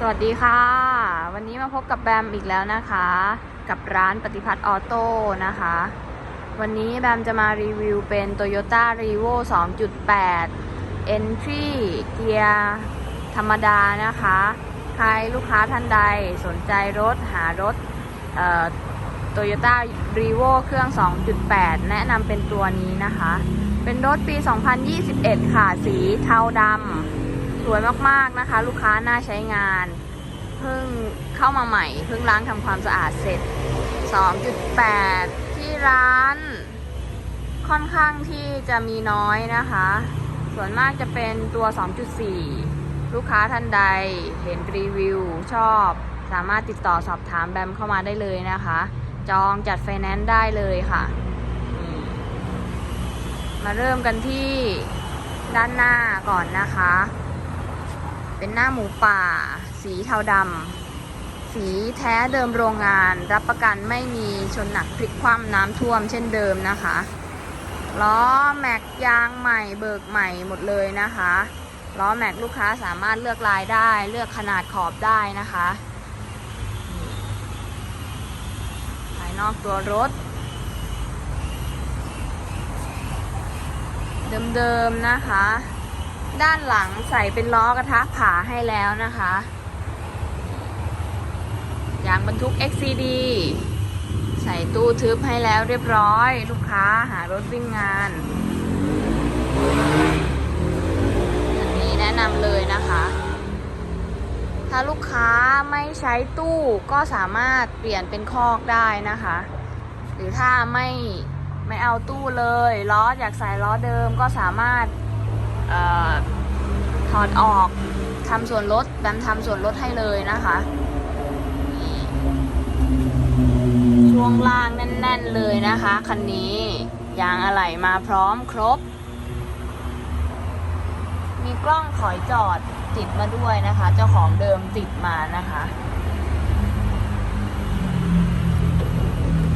สวัสดีค่ะ วันนี้มาพบกับแบมอีกแล้วนะคะ กับร้านปฏิพัฒน์ออโต้นะคะ วันนี้แบมจะมารีวิวเป็น Toyota r e v o 2.8 Entry เกียร์ธรรมดานะคะ ใครลูกค้าท่านใดสนใจรถหารถโตโยต้ารีโวเครื่อง 2.8 แนะนำเป็นตัวนี้นะคะ เป็นรถปี 2021 ค่ะ สีเทาดำ สวยมากๆนะคะ ลูกค้าน่าใช้งาน เพิ่งเข้ามาใหม่ เพิ่งล้างทำความสะอาดเสร็จ 2.8 ที่ร้าน ค่อนข้างที่จะมีน้อยนะคะ ส่วนมากจะเป็นตัว 2.4 ลูกค้าท่านใดเห็นรีวิวชอบ สามารถติดต่อสอบถามแบมเข้ามาได้เลยนะคะ จองจัดไฟแนนซ์ได้เลยค่ะ มาเริ่มกันที่ด้านหน้าก่อนนะคะ เป็นหน้าหมูป่า สีเทาดำ สีแท้เดิมโรงงาน รับประกันไม่มีชนหนักพลิกคว่ำน้ำท่วมเช่นเดิมนะคะล้อแม็กยางใหม่เบิกใหม่หมดเลยนะคะล้อแม็กลูกค้าสามารถเลือกลายได้ เลือกขนาดขอบได้นะคะภายนอกตัวรถ เดิมๆนะคะ ด้านหลังใส่เป็นล้อกระทะผาให้แล้วนะคะยางบรรทุก XCD ใส่ตู้ทึบให้แล้วเรียบร้อย ลูกค้าหารถวิ่งงาน อันนี้แนะนำเลยนะคะ ถ้าลูกค้าไม่ใช้ตู้ก็สามารถเปลี่ยนเป็นคอกได้นะคะ หรือถ้าไม่ไม่เอาตู้เลยล้ออยากใส่ล้อเดิมก็สามารถ ถอดออกทำส่วนลดแบมทำส่วนลดให้เลยนะคะช่วงล่างแน่น ๆ เลยนะคะคันนี้ยางอะไหล่มาพร้อมครบ มีกล้องถอยจอดติดมาด้วยนะคะ เจ้าของเดิมติดมานะคะ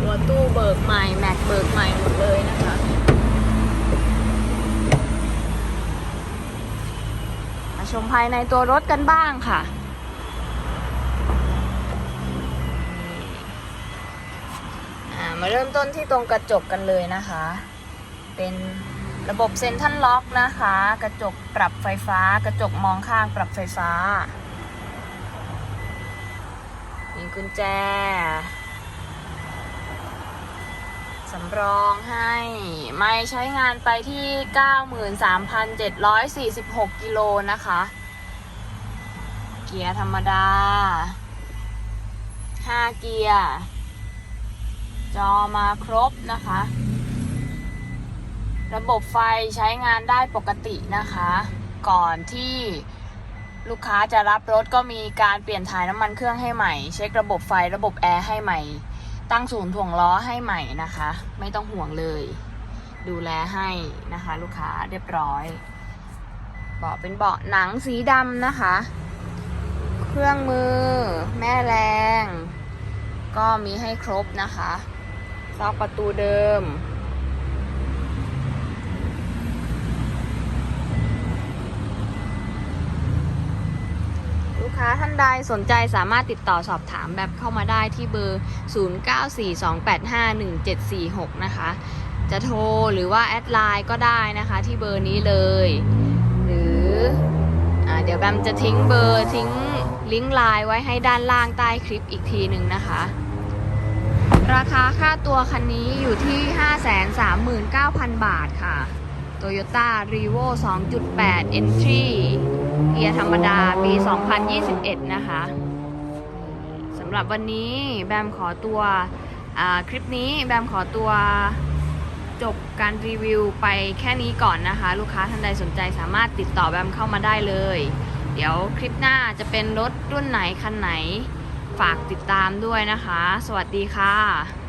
ตัวตู้เบิกใหม่ แม็กเบิกใหม่หมดเลยนะคะ มา ชมภายในตัวรถกันบ้างค่ะอ่ามาเริ่มต้นที่ตรงกระจกกันเลยนะคะ เป็นระบบเซ็นทรัลล็อกนะคะ กระจกปรับไฟฟ้า กระจกมองข้างปรับไฟฟ้า มีกุญแจ สำรองให้ไม่ใช้งานไปที่ 93,746 กิโลนะคะ เกียร์ธรรมดา 5 เกียร์ จอมาครบนะคะ ระบบไฟใช้งานได้ปกตินะคะ ก่อนที่ลูกค้าจะรับรถก็มีการเปลี่ยนถ่ายน้ำมันเครื่องให้ใหม่ เช็คระบบไฟระบบแอร์ให้ใหม่ ตั้งศูนย์ถ่วงล้อให้ใหม่นะคะ ไม่ต้องห่วงเลย ดูแลให้นะคะ ลูกค้าเรียบร้อยเบาะเป็นเบาะหนังสีดำนะคะ เครื่องมือ แม่แรง ก็มีให้ครบนะคะซอกประตูเดิม กค้าท่านใดสนใจสามารถติดต่อสอบถามแบบเข้ามาได้ที่เบอร์ 0942851746 นะคะ จะโทรหรือว่าแอดไลน์ก็ได้นะคะที่เบอร์นี้เลย หรืออเดี๋ยวแบมจะทิ้งเบอร์ทิ้งลิงก์ไลน์ไว้ให้ด้านล่างใต้คลิปอีกทีหนึ่งนะคะราคาค่าตัวคันนี้อยู่ที่ 539,000 บาทค่ะ Toyota r e v o 2.8 Entry เกียร์ธรรมดาปี 2021 นะคะสำหรับวันนี้แบมขอตัวคลิปนี้แบมขอตัวจบการรีวิวไปแค่นี้ก่อนนะคะ ลูกค้าท่านใดสนใจสามารถติดต่อแบมเข้ามาได้เลย เดี๋ยวคลิปหน้าจะเป็นรถรุ่นไหนคันไหนฝากติดตามด้วยนะคะ สวัสดีค่ะ